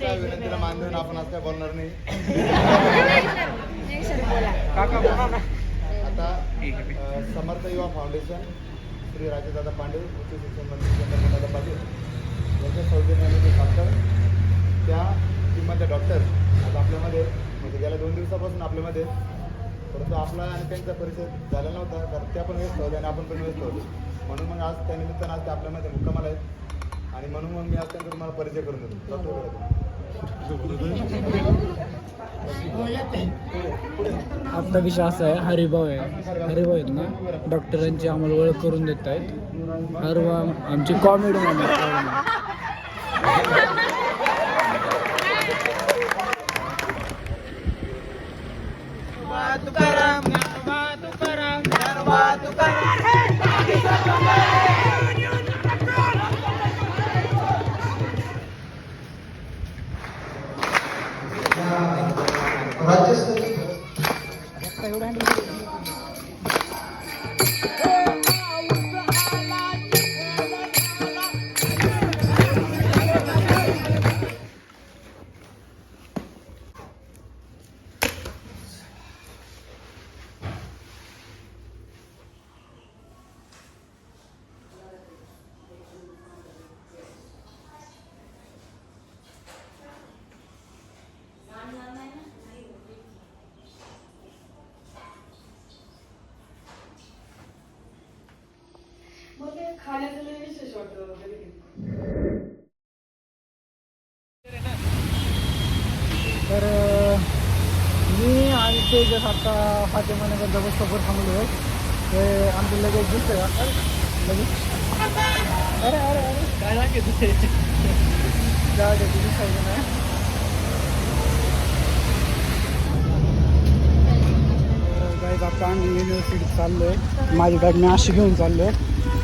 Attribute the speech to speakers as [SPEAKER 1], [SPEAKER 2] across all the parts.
[SPEAKER 1] विनंतीला मान देऊन आपण आज काय बोलणार नाही.
[SPEAKER 2] काका बोला ना.
[SPEAKER 1] आता समर्थ युवा फाउंडेशन श्री राजेदादा पांडे उच्च शिक्षण मंत्री चंद्रकांतदादा पाटील यांच्या सौजन्याने जे चालतं त्या टीममधले डॉक्टर आज आपल्यामध्ये म्हणजे गेल्या दोन दिवसापासून आपल्यामध्ये परंतु आपला आणि त्यांचा परिचय झाला नव्हता कारण त्या पण व्यस्त होत्या आणि आपण पण व्यस्त होतो. म्हणून मग आज त्या निमित्तानं आज ते आपल्यामध्ये मुक्कामाला आहेत. आणि म्हणून मग मी आज त्यांचा तुम्हाला परिचय करून देतो.
[SPEAKER 2] आत्ता विषय असा आहे हरिभाऊ आहे. हरिभाऊ आहेत ना? डॉक्टरांची आम्हाला ओळख करून देत आहेत हरिभाऊ आमची कॉमेडी राज्यस्तरीय आणि ते जसं आता फातेमाने जबरदस्तवर थांबलो आहे. ते आमचे लगेच दिसतंय का लगेच. अरे अरे अरे. काय लागेल ते नाही. गाईज आता आम्ही युनिव्हर्सिटीत चाललो आहे माझी बॅग मी अशी घेऊन चाललो आहे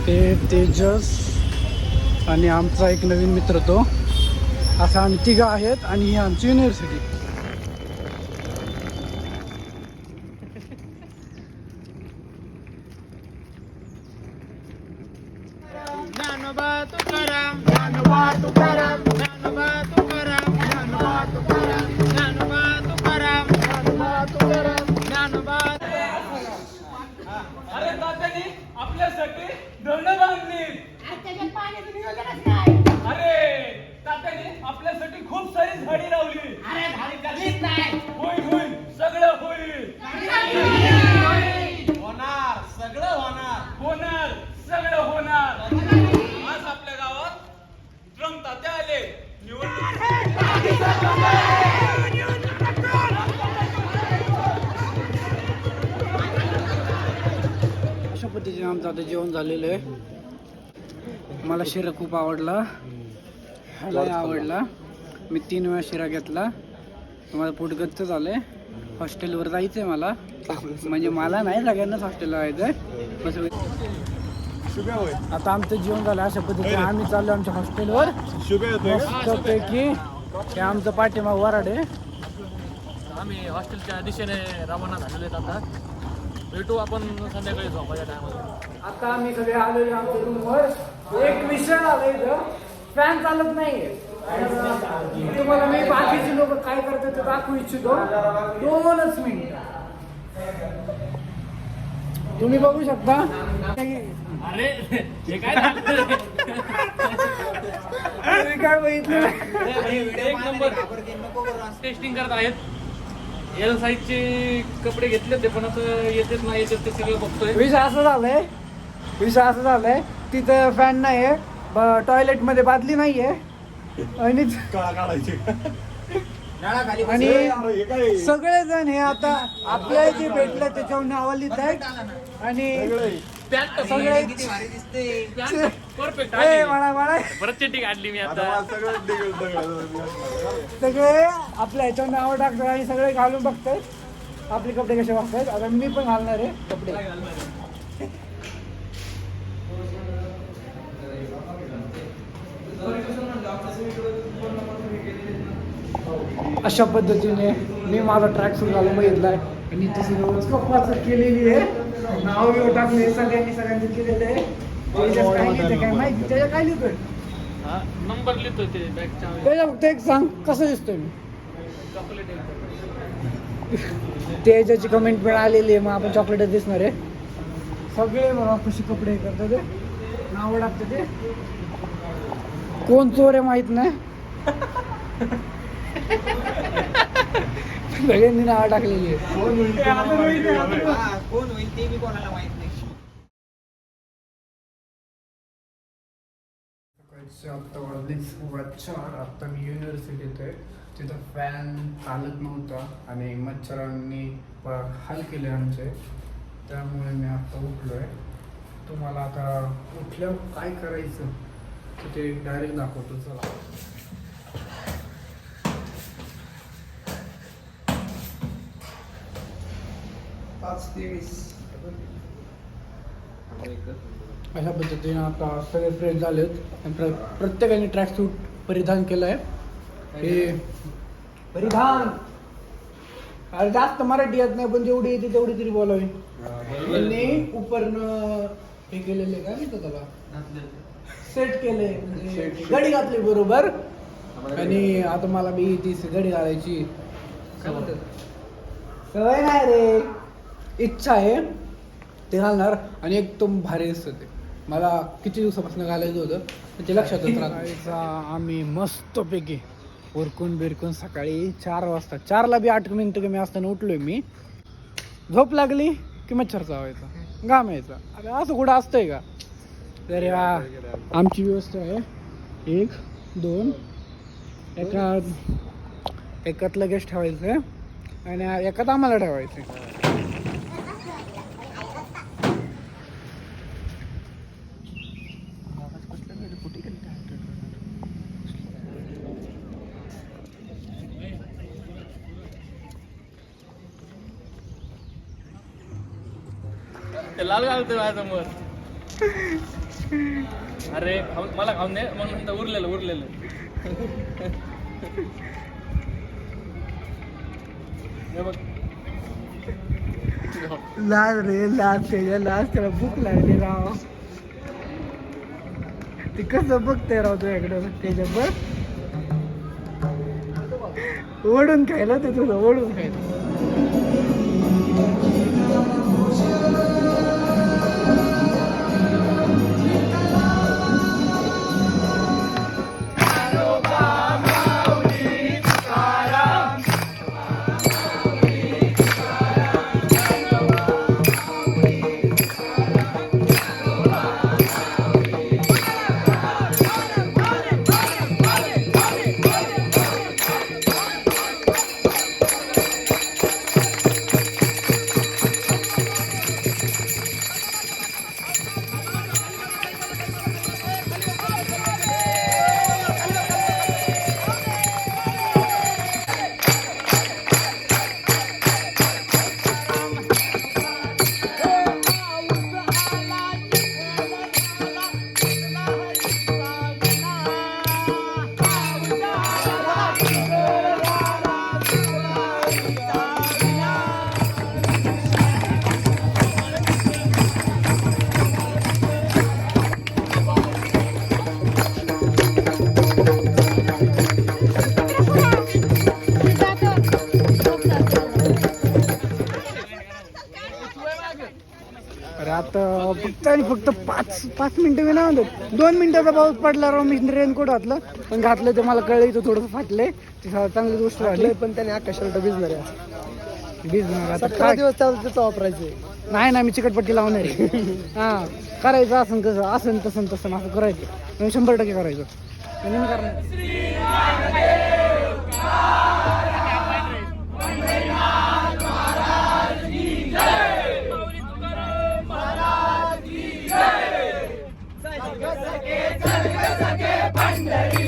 [SPEAKER 2] ते तेजस आणि आमचा एक नवीन मित्र तो. असं आम्ही तिघं आहेत आणि ही आमची युनिव्हर्सिटी
[SPEAKER 3] कधीच नाही होईल होईल सगळं होईल होणार सगळं होणार. होणार सगळं होणार. आज आपल्या गावात ड्रम तात्या आले. निवडणूक
[SPEAKER 2] अशा पद्धतीने आमचं आता जेवण झालेलं आहे. मला शिरा खूप आवडला. ह्यालाही आवडला. मी तीन वेळा शिरा घेतला. माझं पोट गच्च झालंय. हॉस्टेलवर जायचं आहे मला म्हणजे मला नाही सगळ्यांनाच हॉस्टेलला जायचं आहे बस
[SPEAKER 1] शुभ्या होय
[SPEAKER 2] आता आमचं जेवण झालं अशा पद्धतीने. आम्ही चाललो आमच्या हॉस्टेलवर? मस्तपैकी हे आमचं पाठीमाग वराड आहे.
[SPEAKER 4] आम्ही हॉस्टेलच्या दिशेने रवाना झालेले आता. भेटू आपण संध्याकाळी झोपाच्या टायमाला
[SPEAKER 2] आता आम्ही सगळे आलेलो आमच्या रूमवर एक विषय आला इथं. फॅन चालत नाहीये. तुम्हाला मी बाकीचे लोक काय करतात ते दाखवू इच्छितो. दोनच मिनिट. तुम्ही बघू शकता?
[SPEAKER 4] अरे हे काय
[SPEAKER 2] काय बघितलं?
[SPEAKER 4] एक नंबर. टेस्टिंग करत आहेत. एल साईजचे कपडे घेतले ते पण आता येतेच नाही येतेच ते सगळं बघतोय.
[SPEAKER 2] विषय असं झालंय. विषय असं झालंय. तिथं फॅन नाहीये. टॉयलेटमध्ये बादली नाहीये. आणि आणि सगळेजण हे आता आपल्या जे भेटलं त्याच्यावर नावं लिहित आहेत आणि सगळे.
[SPEAKER 1] सगळं.
[SPEAKER 2] आपल्या ह्याच्यावर नावं टाकतात आणि सगळे घालून बघतात आपले कपडे कसे वागतात आता मी पण घालणार आहे. कपडे. अशा पद्धतीने मी माझा ट्रॅक सुरू झाला बघितलाय. आणि तसं व्यवस्थित केलेली आहे. नाव बिव टाकले सगळ्यांनी सगळ्यांचे केलेले आहे. काय माहिती त्याच्यात काय लिहितोय?
[SPEAKER 4] नंबर लिहितो ते बॅगच्या
[SPEAKER 2] त्याच्या फक्त एक सांग कसं दिसतोय? मी तेजाची कमेंट मिळालेली आहे मग आपण चॉकलेटच दिसणार आहे. सगळे बघा कसे कपडे करतात. ते नाव टाकते ते. कोण चोर आहे माहीत नाही? सगळ्यांनी नाव टाकलेली आहे
[SPEAKER 5] कोण होईल ते बी कोणाला माहीत नाही.
[SPEAKER 2] सकाळचे आत्ता चार. आत्ता मी युनिव्हर्सिटीत आहे. तिथं फॅन चालत नव्हता आणि मच्छरांनी हाल केले आमचे. त्यामुळे मी आत्ता उठलो आहे तुम्हाला आता उठल्यावर काय करायचं? तर ते डायरेक्ट दाखवतो चला.
[SPEAKER 5] पाच तेवीस
[SPEAKER 2] अशा पद्धतीने आता सगळे फ्रेश झालेत. आणि प्रत्येकाने ट्रॅक सूट परिधान केलं आहे हे परिधान! अरे जास्त मराठी येत नाही पण जेवढी येते तेवढी तरी बोलावी. त्यांनी उपरनं हे केलेले काय म्हणतो त्याला सेट केले. म्हणजे गडी घातली बरोबर. आणि आता मला बी ती गडी घालायची. सवय नाही रे. इच्छा आहे. ते घालणार. आणि एकदम भारी दिसतं ते. मला किती दिवसापासून घालायचं होतं पण ते लक्षातच राहत आम्ही मस्तपैकी उरकून बिरकून सकाळी चार वाजता चारला बी आठ मिनिटं कमी असताना उठलोय मी. झोप लागली की मच्छर चावायचा घाम यायचा. अरे असं कुठं असतंय का? तर या आमची व्यवस्था आहे. एक दोन एका एकात लगेच ठेवायचं. आणि एकात आम्हाला ठेवायचं.
[SPEAKER 4] ते लाल घालतोय माझ्यासमोर. अरे मला खाऊन दे. म्हणून नंतर उरलेलं उरलेलं. बघ.
[SPEAKER 2] लाज रे लाज त्याच्या लाज त्याला भूक लागली राव. ते कसं बघते राव तुझ्याकडं त्याच्या बघ. ओढून खायला ते तुझं ओढून खायला. आणि फक्त पाच पाच मिनिटं मी नाही म्हणत. दोन मिनिटाचा पाऊस पडला राव मी रेनकोट घातलं. पण घातलं ते मला कळलं इथं थोडंसं फाटले ती सा- चांगली गोष्ट झाली. पण त्याने आकाश शर्ट भिजणार आहे भिजणार आता. काय? दिवस त्याचं वापरायचं. नाही ना मी चिकटपट्टी लावणार आहे. हा करायचं असं कसं असं तसं तसं असं करायचं. मी शंभर टक्के करायचं. आणि मी करणार. Thank you.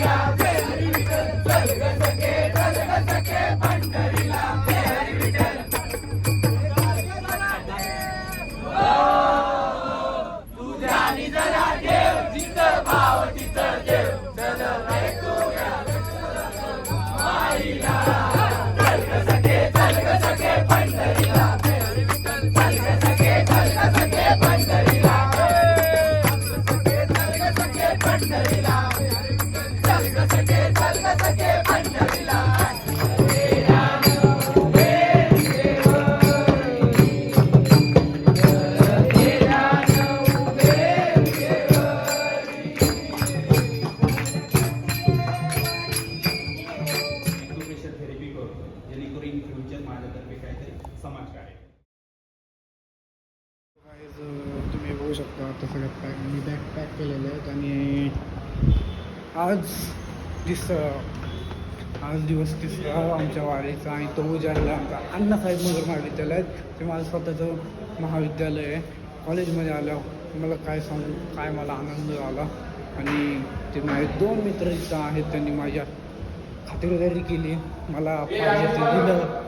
[SPEAKER 2] ataque. दिवस तिसरा आमच्या वारीचा आणि तो उजाडला आमचा अण्णासाहेब मगर महाविद्यालयात ते माझं स्वतःचं महाविद्यालय आहे. कॉलेजमध्ये आलं मला काय सांगू काय मला आनंद झाला आणि ते माझे दोन मित्र इथं आहेत त्यांनी माझ्या खातिरदारी केली. मला पाहिजे ते दिलं.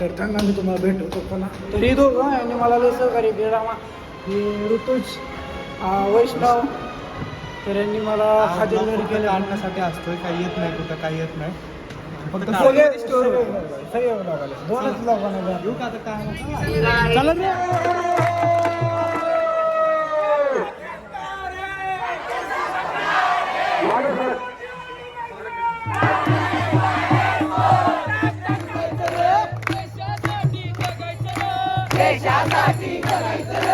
[SPEAKER 2] तर त्यांना मी तुम्हाला भेटवतो. पण तरी दोघं यांनी मला लय सहकार्य केलं. ऋतुज वैष्णव तर यांनी मला खातिरदारी केली.
[SPEAKER 1] आणण्यासाठी असतोय? काही येत नाही कुठं काही येत नाही. फक्त
[SPEAKER 2] सगळे सगळे सगळे लोकांना दोनच लोकांना
[SPEAKER 1] येऊ का आता काय
[SPEAKER 2] चला रे! दिवे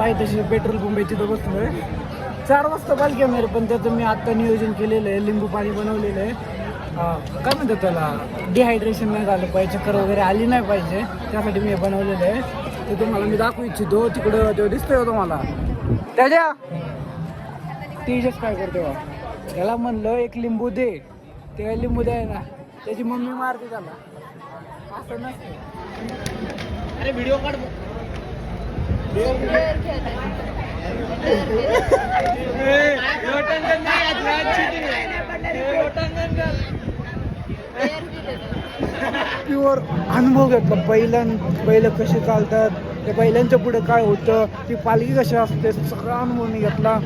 [SPEAKER 2] पाहिजे तशी पेट्रोल पंप तर तिथं बसलोय. चार वाजता पालखी येणार पण त्याचं मी आत्ता नियोजन केलेलं आहे लिंबू पाणी बनवलेलं आहे. काय म्हणतात त्याला? डिहायड्रेशन नाही झालं पाहिजे चक्कर वगैरे आली नाही पाहिजे त्यासाठी मी बनवलेलं आहे. ते तुम्हाला मी दाखवू इच्छितो तिकडं तो दिसतोय तुम्हाला? त्याच्या? तेजस काय करतो त्याला म्हणलं एक लिंबू दे. ते लिंबू द्याय ना त्याची मम्मी मारते त्याला. असं नसतं.
[SPEAKER 4] अरे व्हिडिओ काढ.
[SPEAKER 2] प्युअर अनुभव घेतला. बैलां बैल कसे चालतात त्या बैलांच्या पुढे काय होतं ती पालखी कशी असते सगळा अनुभव मी घेतला.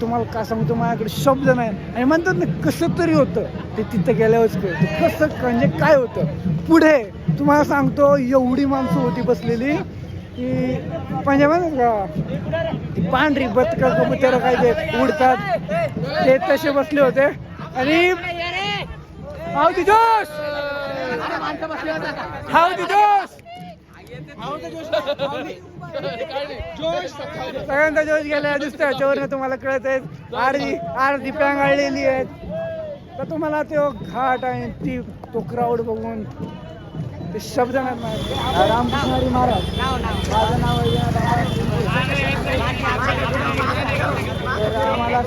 [SPEAKER 2] तुम्हाला काय सांगतो माझ्याकडे शब्द नाही. आणि म्हणतात ना कसं तरी होतं. ते तिथं गेल्यावरच कळतं. कसं म्हणजे काय होतं. पुढे तुम्हाला सांगतो एवढी माणसं होती बसलेली. की म्हणजे म्हणत का ती पांढरी बतक कबुतर काय ते उडतात. ते तसे बसले होते. आणि हाव तिथोस जोश! हाव तिथोस जोश! सगळ्यांचा जोश गेला दिसतोय याच्यावरनं तुम्हाला कळत आहेत आरती पॅंग पॅंगाळलेली आहेत. तर तुम्हाला तो घाट आणि ती तो क्राऊड बघून ते शब्द नाही माहीत. रामकृष्ण हरी महाराज. माझं नाव आहे तर आम्हाला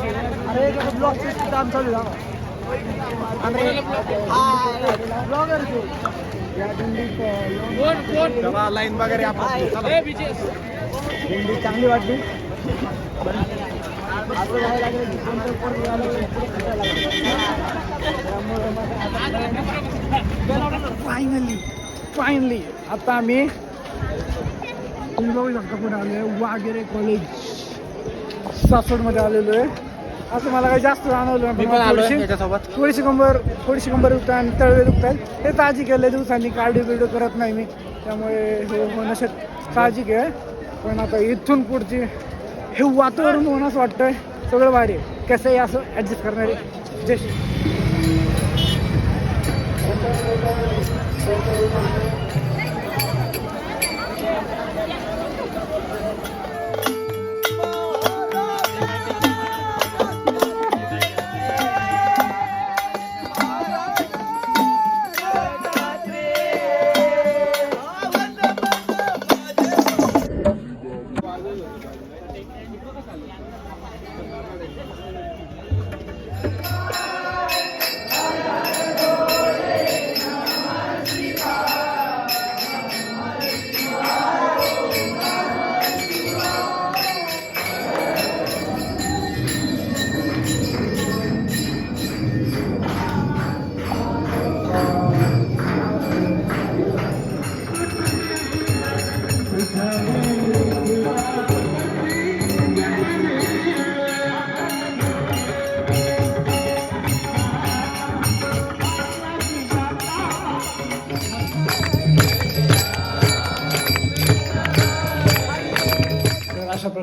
[SPEAKER 2] अरे काम चालू आहे. ब्लॉगर या दिंडीत
[SPEAKER 1] लाईन वगैरे आपण
[SPEAKER 2] दिंडी चांगली वाटली असं जायला लागलं कोणतं झालं. फायनली फायनली आता आम्ही तुम्ही बघू शकता कुठे आलो आहे वागेरे कॉलेज सासवडमध्ये आलेलो आहे. असं मला काही जास्त जाणवलं थोडीशी- कंबर थोडीशी कंबर दुखतात आणि तळवे दुखतात. हे ताजी केले दिवसांनी कार्डिओ बिडिओ करत नाही मी. त्यामुळे हे होणं शक साहजिक आहे पण आता इथून पुढची हे वातावरण होणं असं वाटतंय. सगळं भारी आहे. कसंही असं ॲडजस्ट करणारे. जय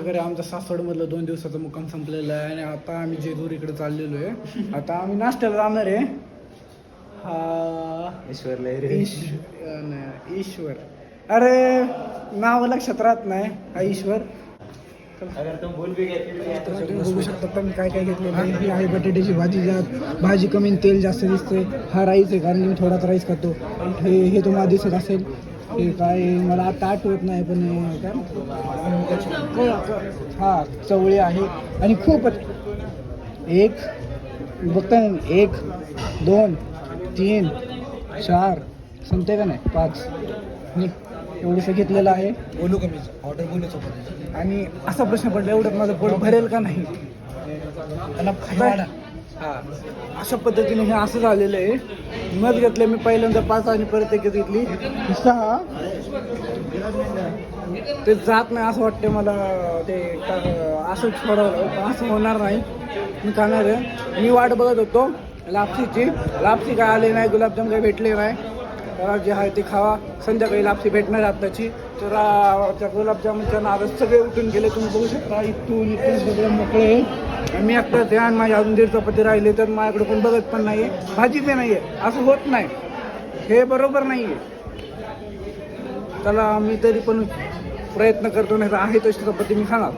[SPEAKER 2] श्री तर आमचा सासवडमधलं दोन दिवसाचा मुक्काम संपलेला आहे आणि आता आम्ही जेजूर इकडे चाललेलो आहे. आता आम्ही नाश्त्याला जाणार आहे. हा.
[SPEAKER 1] ईश्वर
[SPEAKER 2] नाही, ईश्वर. अरे नाव लक्षात राहत नाही हा ईश्वर. बघू शकता पण काय काय घेतलेलं आहे. आहे बटाट्याची भाजी ज्यात भाजी कमी तेल जास्त दिसते हा राईस आहे कारण मी थोडाच राईस खातो. हे हे तुम्हाला दिसत असेल. हे काय मला आता आठवत नाही पण हे काय हा चवळी आहे. आणि खूपच एक बघता एक दोन तीन चार संपते का नाही? पाच. मी एवढंसं घेतलेलं आहे.
[SPEAKER 5] बोलू कमी ऑर्डर बोलू
[SPEAKER 2] आणि असा प्रश्न पडला एवढ्यात माझं पोट भरेल का नाही?
[SPEAKER 5] त्याला
[SPEAKER 2] हा. अशा पद्धतीने हे असं झालेलं आहे. मध घेतले मी पहिल्यांदा पाच आणि परत एक घेतली. सहा. ते जात नाही असं वाटतं मला. ते का- असं सोडवलं असं होणार नाही. मी खाणार आहे. मी वाट बघत होतो. लापसीची लापसी काय आली नाही गुलाबजाम काही भेटले नाही. तर जे आहे ते खावा. संध्याकाळी लापसी भेटणार आत्ताची तर त्या गुलाबजामुनच्या सगळे उठून गेले. तुम्ही बघू शकता इथून इथून सगळे मोकळे. मी एकटा ध्यान आणि माझे अजून दीड चपाती राहिले तर माझ्याकडे कोण बघत पण नाही आहे भाजी ते नाही आहे असं होत नाही. हे बरोबर नाही आहे त्याला मी तरी पण प्रयत्न करतो नाही तर आहे तशी चपाती मी खाणार.